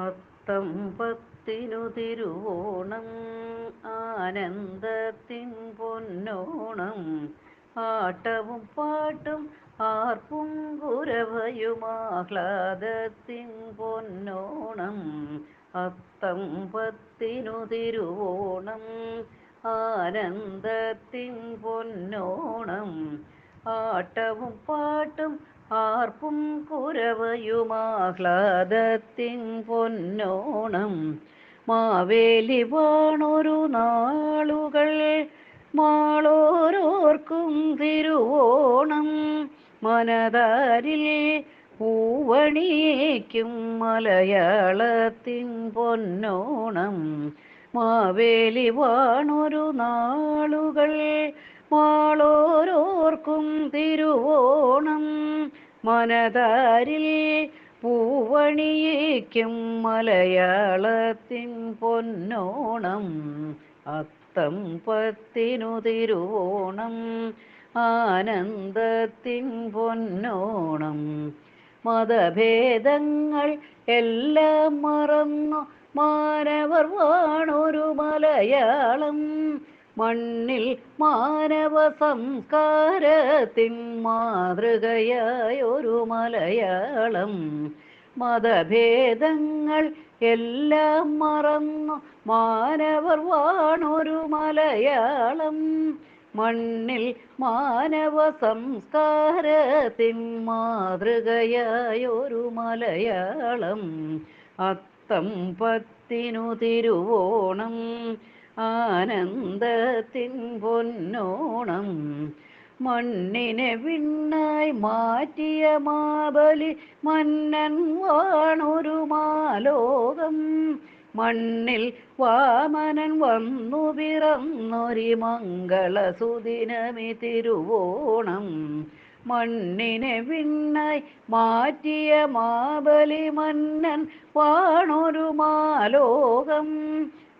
അത്തം പത്തിനു തിരുവോണം ആനന്ദത്തിൻ പൊന്നോണം ആട്ടവും പാട്ടും ആർപ്പും കുരവയുമാഹ്ലാദത്തിൻ പൊന്നോണം അത്തം പത്തിനു തിരുവോണം ആനന്ദത്തിൻ പൊന്നോണം ആട്ടവും പാട്ടും ആർപ്പും കുരവയുമാഹ്ലാദത്തിൻ പൊന്നോണം. മാവേലി വാണൊരു നാളുകൾ മാളോരോർക്കും തിരുവോണം. മനതാരിൽ പൂവണിയേക്കും മലയാളത്തിൻ പൊന്നോണം. മാവേലി വാണൊരു നാളുകൾ മാളോരോർക്കും തിരുവോണം. മനതാരിൽ പൂവണിയേക്കും മലയാളത്തിൻ പൊന്നോണം അത്തം പത്തിനു തിരുവോണം ആനന്ദത്തിൻ പൊന്നോണം. മതഭേദങ്ങൾ എല്ലാം മറന്നു മാനവർ വാണൊരു മലയാളം മണ്ണിൽ മാനവ സംസ്കാരത്തിൻ മാതൃകയായൊരു മലയാളം. മതഭേദങ്ങൾ എല്ലാം മറന്നു മാനവർ വാണൊരു മലയാളം. മണ്ണിൽ മാനവ സംസ്കാരത്തിൻ മാതൃകയായൊരു മലയാളം. അത്തം പത്തിനു തിരുവോണം ആനന്ദത്തിൻ പൊന്നോണം മണ്ണിനെ വിണ്ണായി മാറ്റിയ മാബലി മന്നൻ വാണൊരു മാലോകം. മണ്ണിൽ വാമനൻ വന്നു പിറന്നൊരി മംഗളസുദിനമി തിരുവോണം. മണ്ണിനെ വിണ്ണായി മാറ്റിയ മാബലി മന്നൻ വാണൊരു മാലോകം.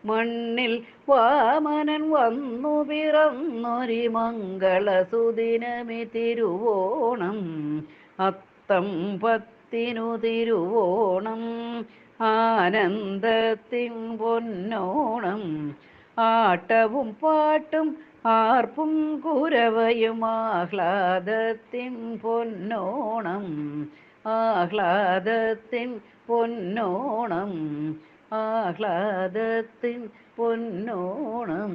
മണ്ണിൽ വാമനൻ വന്നു പിറന്നൊരി മംഗളസുദിനമി തിരുവോണം. അത്തം പത്തിനു തിരുവോണം. ആനന്ദത്തിൻ പൊന്നോണം. ആട്ടവും പാട്ടും ആർപ്പും കുരവയും ആഹ്ലാദത്തിൻ പൊന്നോണം. ആഹ്ലാദത്തിൻ പൊന്നോണം. ആഹ്ലാദത്തിൻ പൊന്നോണം.